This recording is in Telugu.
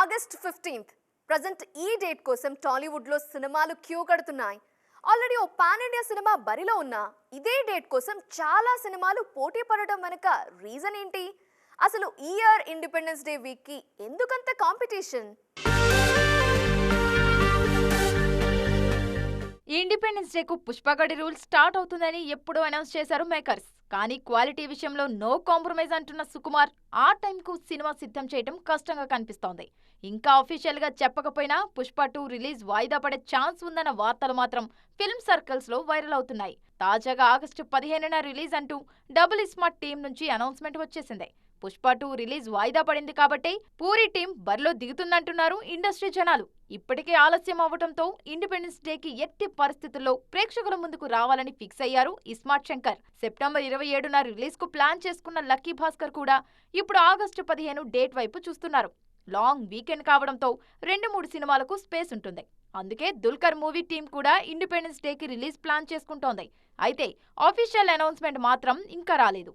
August fifteenth. ప్రజెంట్ ఈ డేట్ కోసం టాలీవుడ్లో సినిమాలు క్యూ కడుతున్నాయి. ఆల్రెడీ ఓ పాన్ ఇండియా సినిమా బరిలో ఉన్న ఇదే డేట్ కోసం చాలా సినిమాలు పోటీ పడటం వెనుక రీజన్ ఏంటి? అసలు ఈ ఇయర్ ఇండిపెండెన్స్ డే వీక్కి ఎందుకంత కాంపిటీషన్? ఈ ఇండిపెండెన్స్ డేకు పుష్పగడి రూల్ స్టార్ట్ అవుతుందని ఎప్పుడూ అనౌన్స్ చేశారు మేకర్స్. కానీ క్వాలిటీ విషయంలో నో కాంప్రమైజ్ అంటున్న సుకుమార్ ఆ టైంకు సినిమా సిద్ధం చేయడం కష్టంగా కనిపిస్తోంది. ఇంకా అఫీషియల్గా చెప్పకపోయినా పుష్ప టూ రిలీజ్ వాయిదా పడే ఛాన్స్ ఉందన్న వార్తలు మాత్రం ఫిల్మ్ సర్కిల్స్లో వైరల్ అవుతున్నాయి. తాజాగా ఆగస్టు పదిహేనున రిలీజ్ అంటూ డబుల్ ఇస్మార్ట్ టీం నుంచి అనౌన్స్మెంట్ వచ్చేసింది. పుష్ప టూ రిలీజ్ వాయిదా పడింది కాబట్టి పూరి టీం బరిలో దిగుతుందంటున్నారు ఇండస్ట్రీ జనాలు. ఇప్పటికే ఆలస్యం అవ్వటంతో ఇండిపెండెన్స్ డేకి ఎట్టి పరిస్థితుల్లో ప్రేక్షకుల ముందుకు రావాలని ఫిక్స్ అయ్యారు ఇస్మార్ట్ శంకర్. సెప్టెంబర్ ఇరవై ఏడున రిలీజ్కు ప్లాన్ చేసుకున్న లక్కీ భాస్కర్ కూడా ఇప్పుడు ఆగస్టు పదిహేను డేట్ వైపు చూస్తున్నారు. లాంగ్ వీకెండ్ కావడంతో రెండు మూడు సినిమాలకు స్పేస్ ఉంటుంది. అందుకే దుల్కర్ మూవీ టీం కూడా ఇండిపెండెన్స్ డేకి రిలీజ్ ప్లాన్ చేసుకుంటోంది. అయితే ఆఫీషియల్ అనౌన్స్మెంట్ మాత్రం ఇంకా రాలేదు.